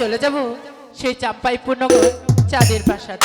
চলে যাব সেই চাম্পাই পূর্ণগর চাঁদের প্রাসাদ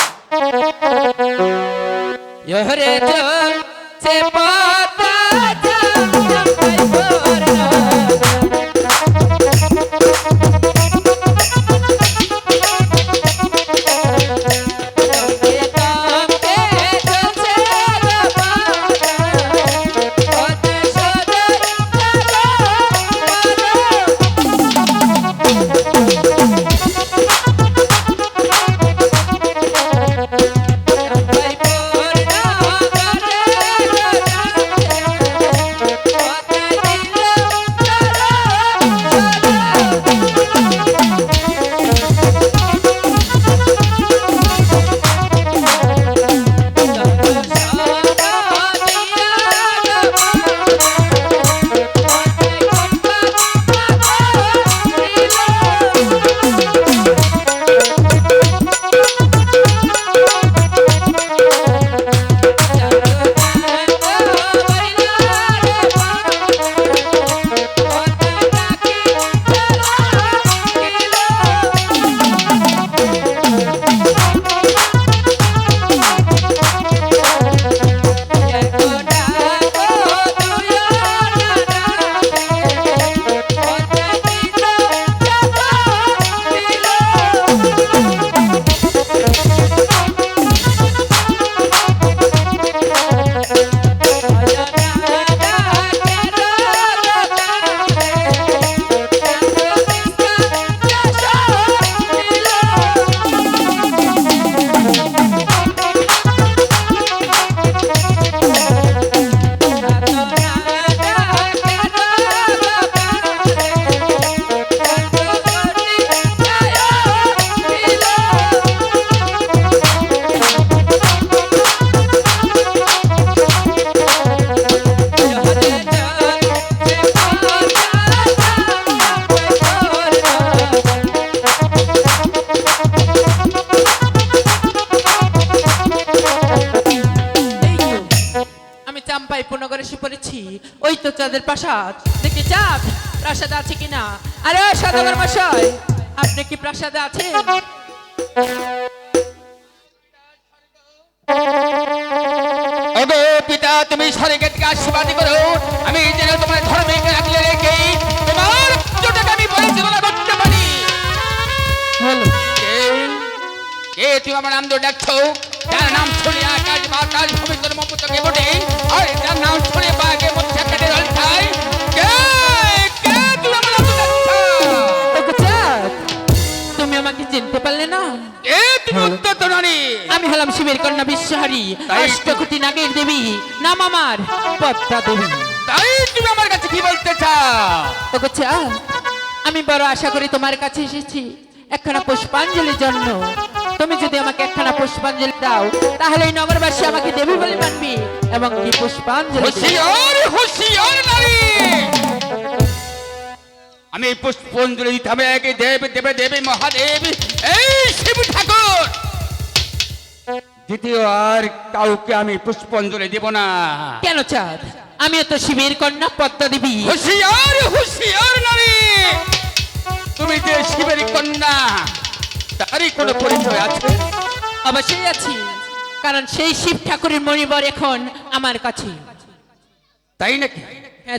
প্রাসাদ? দেখি চাঁদ প্রাসাদ আছে কিনা? আরে সদাগর মশাই আপনি কি প্রাসাদে আছেন? পিতা তুমি স্বর্গের থেকে আশীর্বাদ করো। আমি যেন তোমার ধর্মে রাখলে রেখে তোমার পুজোটাকে আমি পরিচালনা করতে পারি। কে- কে তুমি আমার নাম ধরে ডাকছো? যার নাম শুনে আকাশ বাতাস ভবিষ্যৎ মপুতকে বটে আর যার নাম শুনে বাঘে মধ্যে আমি হলাম শিবের কন্যা বিশ্বহারী। অষ্টকোটি নাগের দেবী। নাম আমার পদ্মা দেবী। তাই তুমি আমার কাছে কি বলতে চাও? আমি বড় আশা করি তোমার কাছে এসেছি। একখানা পুষ্পাঞ্জলির জন্য। তুমি যদি আমাকে একখানা পুষ্পাঞ্জলি দাও তাহলে এই নগরবাসী আমাকে দেবী বলে মানবি এবং কি পুষ্পাঞ্জলি আমি পুষ্পাঞ্জলি দিতে হবে। দেব দেবে দেবী মহাদেব। এই শিব ঠাকুর দ্বিতীয় আর কাউকে আমি পুষ্পাঞ্জলি দেব না। কেন চাঁদ? আমিও তো শিবের কন্যা পদ্মা দেবী। হুশিয়ার হুশিয়ার নারী! তুমি যে শিবের কন্যা তারই কোনো পরিচয় আছে? অবশ্যই আছি কারণ সেই শিব ঠাকুরের মণিবর এখন আমার কাছে। তাই নাকি?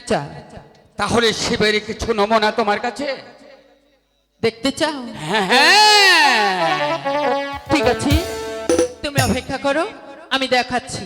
চাঁদ। তাহলে শিবের কিছু নমুনা তোমার কাছে? দেখতে চাও? হ্যাঁ হ্যাঁ। ঠিক আছে। তুমি অপেক্ষা করো আমি দেখাচ্ছি।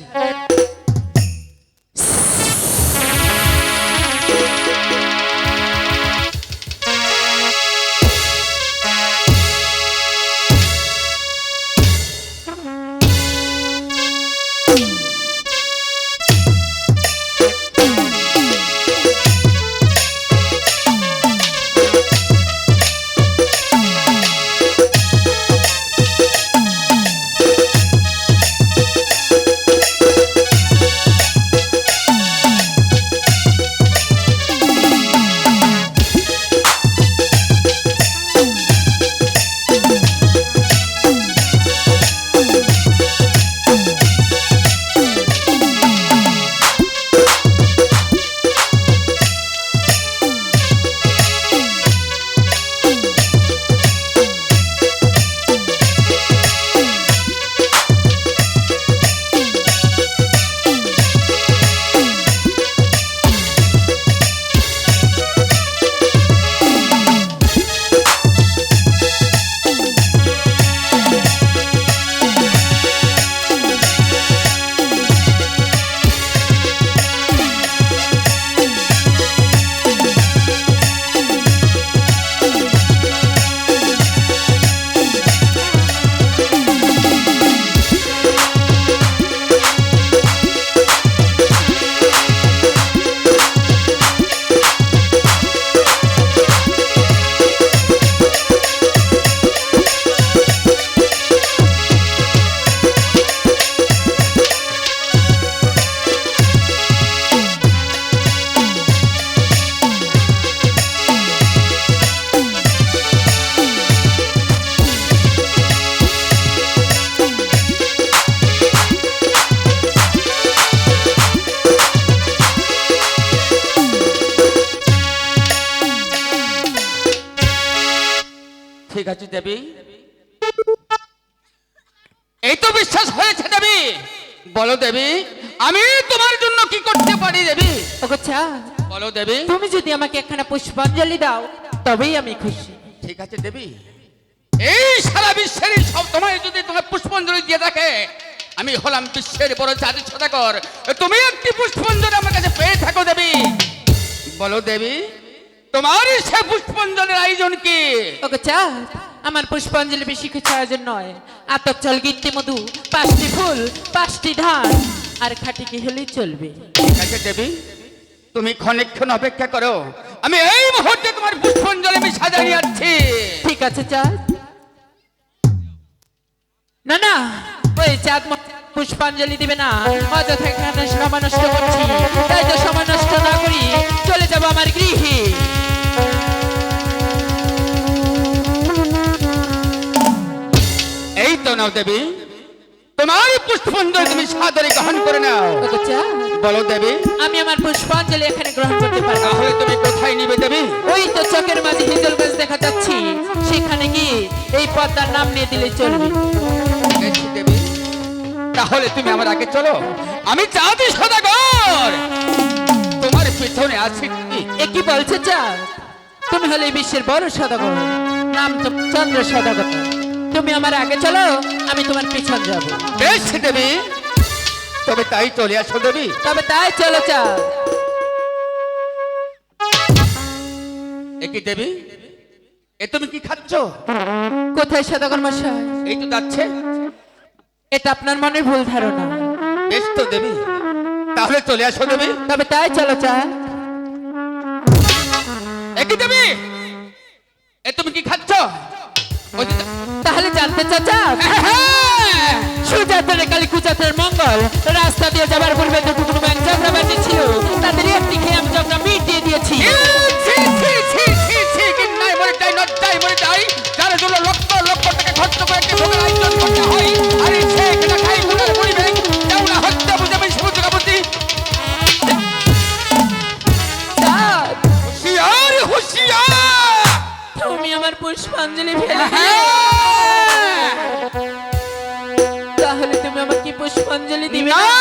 এই তো বিশ্বাস হয়েছে দেবী। বলো দেবী আমি তোমার জন্য কি করতে পারি দেবী? চাঁদ বলো দেবী। তুমি যদি আমাকে একখানা পুষ্পাঞ্জলি দাও তবেই আমি খুশি। ঠিক আছে দেবী। এই সারা বিশ্বের সব তোমায় যদি তোমার পুষ্পাঞ্জলি দিয়ে থাকে আমি হলাম বিশ্বের বড় জাতি সদাকর তুমি একটি পুষ্পাঞ্জলি আমার কাছে পেয়ে থাকো দেবী। বলো দেবী তোমার সে পুষ্পাঞ্জলির আয়োজন কি? ওগো চাঁদ আমার পুষ্পাঞ্জলি বেশি কিছু আয়োজন নয়। আতপ চল গীতি মধু পাঁচটি ফুল পাঁচটি ধান আর খাটি কি হলেই চলবে। ঠিক আছে দেবী তুমি ক্ষণিক্ষণ অপেক্ষা করো। আমি এই মুহূর্তে তোমার পুষ্পাঞ্জলি আমি সাজাই যাচ্ছি ঠিক আছে চাঁদ। না না ওই চাঁদ পুষ্পাঞ্জলি দিবে না। অযথা এখানে সময় নষ্ট করছি। তাই তো সময় নষ্ট না করি চলে যাব আমার গৃহে। এই তো নাও দেবী। তোমার পুষ্পাঞ্জলি তুমি সাদরে গ্রহণ করে নাও। বলো দেবী। আমি আমার পুষ্পাঞ্জলি এখানে গ্রহণ করতে পারব। তাহলে তুমি কোথায় নিবে দেবী? ওই তো চকের মাঝে হিজল গাছ দেখা যাচ্ছি। সেখানে গিয়ে এই পদ্মার নাম নিয়ে দিলে চলবে। দেবী। তাহলে তুমি আমার আগে চলো। আমি চাঁদি সদাগর। তোমার পিছনে আছি এ কি বলছে চাঁদ? তুমি হলে বিশ্বের বড় সদাগর। নাম তো চন্দ্র সদাগর। তুমি আমার আগে চলো আমি তোমার পিছন যাব। বেশ দেবী তবে তাই চলে আসো দেবী। তবে তাই চলো চাঁদ একই দেবী? এ তুমি কি খাচ্ছ? কোথায় সদাগর মশাই এই তো যাচ্ছে। এটা আপনার মনে ভুল ধারণা। বেশ তো দেবী তাহলে চলে আসো দেবী। তবে তাই চলো চা একই দেবী? এ তুমি কি জানতে কালী মঙ্গল রাস্তা দিয়ে যাবার পূর্বে কোনো ব্যাংক যাত্রা বাড়ি ছিল তাদের একটি খেয়ে আমি যাত্রা মিটিয়ে দিয়েছি। যার জন্য লক্ষ লক্ষ টাকা খরচ করে একটি আয়োজন করতে হয়। আর সে কিনা খাই পরিবেশ, দেউলা হত্যা বুঝে হুঁশিয়ার, হুঁশিয়ার! তুমি আমার পুষ্পাঞ্জলি ফেলে হ্যাঁ! পুষ্পাঞ্জলি দিবে। না,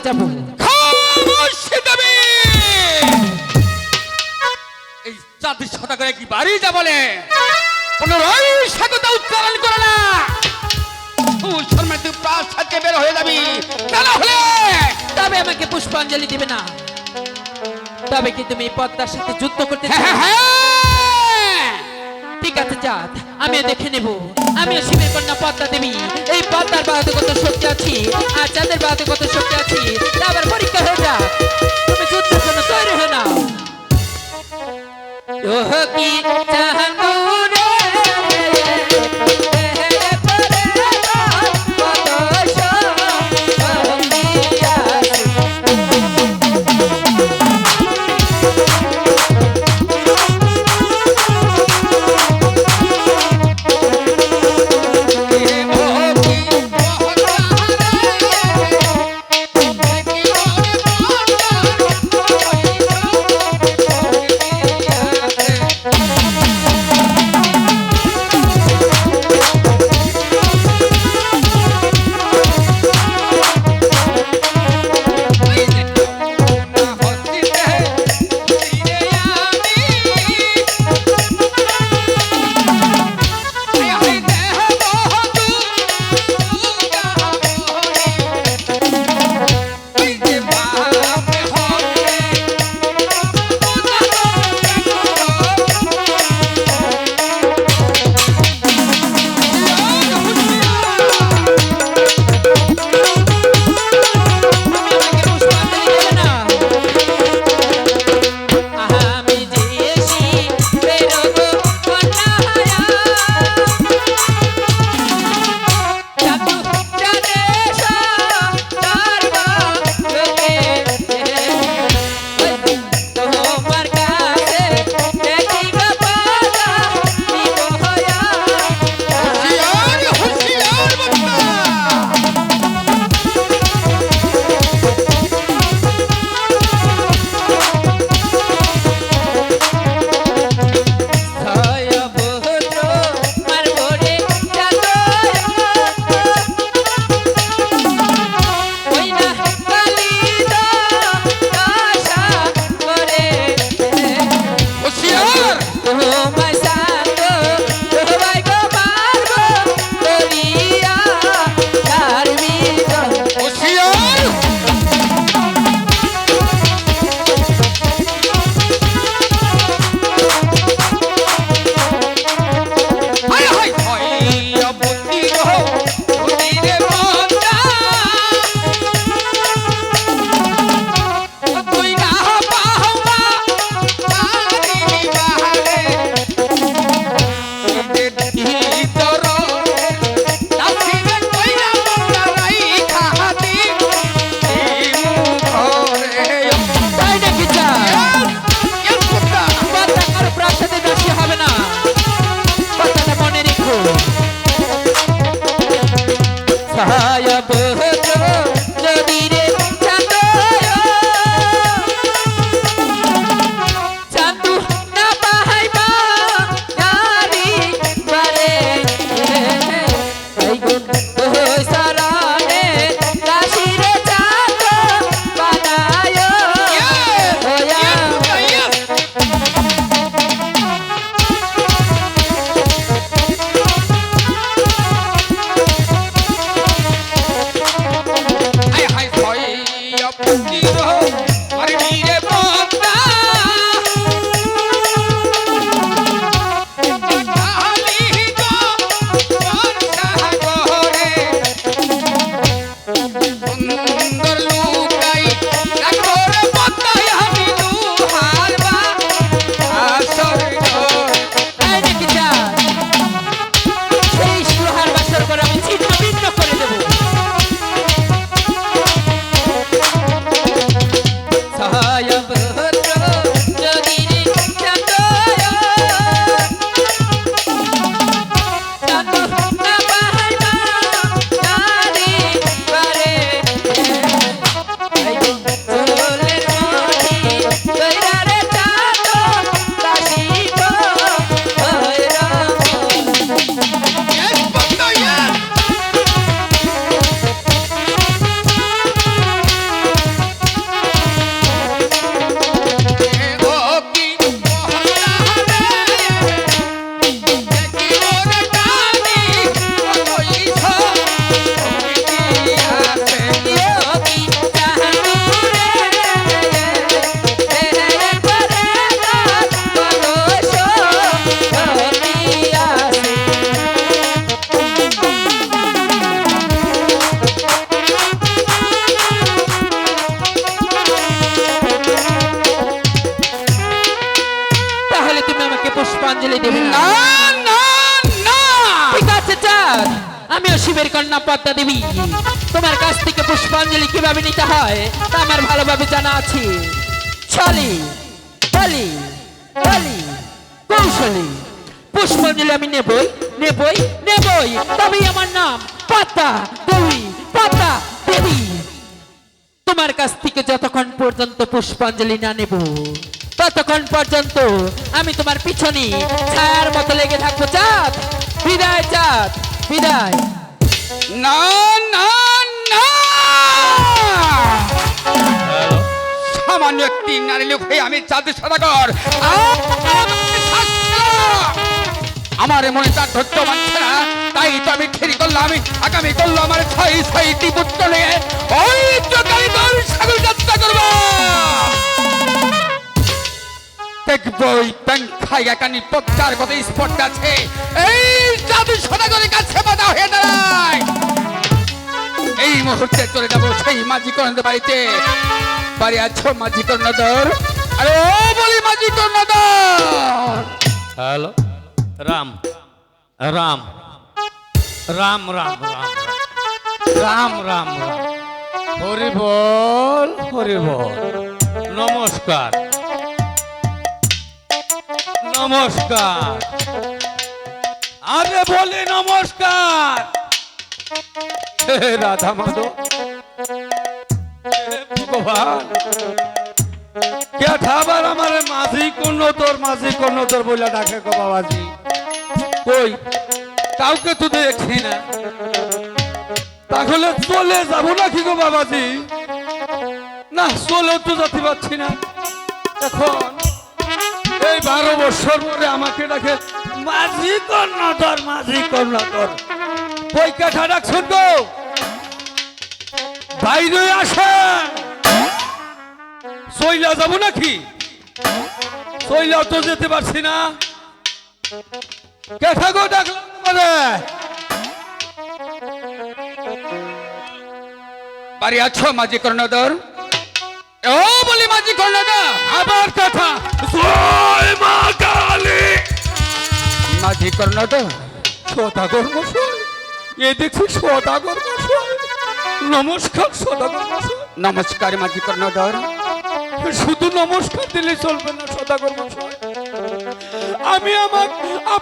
চলে যাব। এই জাতি সদাগরে কি বাড়ি যা বলে? পুনরায় স্বাগত উচ্চারণ করে না। তুই শর্মা তুই প্রাসাদকে বের হয়ে যাবি। তা না হলে। তবে আমাকে পুষ্পাঞ্জলি দিবে না। তবে কি তুমি পদ্মার সাথে যুদ্ধ করতে হ্যাঁ, হ্যাঁ, হ্যাঁ। ঠিক আছে চাঁদ আমি দেখে নেব। আমি শিবের কন্যা পদ্মা দেবী। এই পদ্মার বাড়াতে কত শক্তি আছি আর চাঁদের বাদে কত শক্তি আছি আবার পরীক্ষা হয়ে যা। তুমি যুদ্ধের জন্য তৈরি হয়ে নাও। কি চাহানো up. কীভাবে নিতে হয়, তা আমার ভালোভাবে জানা আছে। চলি বলি বলি কৌশলী পুষ্পাঞ্জলি আমি নেবই নেবই নেবই, তবেই আমার নাম পদ্মা দেবী পদ্মা দেবী। তোমার কাছ থেকে যতক্ষণ পর্যন্ত পুষ্পাঞ্জলি না নেব, ততক্ষণ পর্যন্ত আমি তোমার পিছনে ছায়ার মতো লেগে থাকব, চাঁদ, বিদায় চাঁদ, বিদায়। না না। সামান্য একটি নারী লোক হয়ে আমি চাঁদের সদাগর। আমার মনে তার ধৈর্য মানছে না, তাই তো আমি ঠিক করলাম, আমি আগামী করল আমার ছয় ছয়টি পুত্র নিয়ে। ওই সাগর যাত্রা করব। দেখব ওই কত স্পট আছে। এই জাদু সদাগরের কাছে বাধা হয়ে দাঁড়ায়। এই মুহূর্তে চলে যাব সেই মাঝি কর্ণদের বাড়িতে। বাড়ি আছো মাঝি কর্ণধর আরে ও বলি মাঝি কর্ণধর হ্যালো, রাম রাম রাম রাম রাম রাম রাম। রাম হরি বল হরি বল। নমস্কার। নমস্কার। আরে বলি নমস্কার। রাধা মাধব। ভগবান। আমার মাঝি, কোন তোর মাঝি, কোন তোর বলে ডাকে গো বাবাজি। কই, কাউকে তো দেখছি না। তাহলে চলে যাব নাকি গো বাবাজি? না, চলেও তো যেতে পারছি না। এখন, এই বারো বছর পরে আমাকে ডাকে, মাঝি কর্ণাটর মাঝি কর্ণাটর কই, কাঠা ডাকছেন গো? বাইরে আসেন সইলা যাব নাকি? সইলা তো যেতে পারছি না। কেঠা ডাকলাম বাড়ি আছো, মাঝি কর্ণধর? ও বলি মাঝি কর্ণধর, আবার কথা। মাঝি কর্ণধর, সদাগর মশাই, এ দেখছি সদাগর নমস্কার সদাগর নমস্কার মাঝি কর্ণধর। শুধু নমস্কার দিলে চলবে না সদাগর মশাই আমি আমার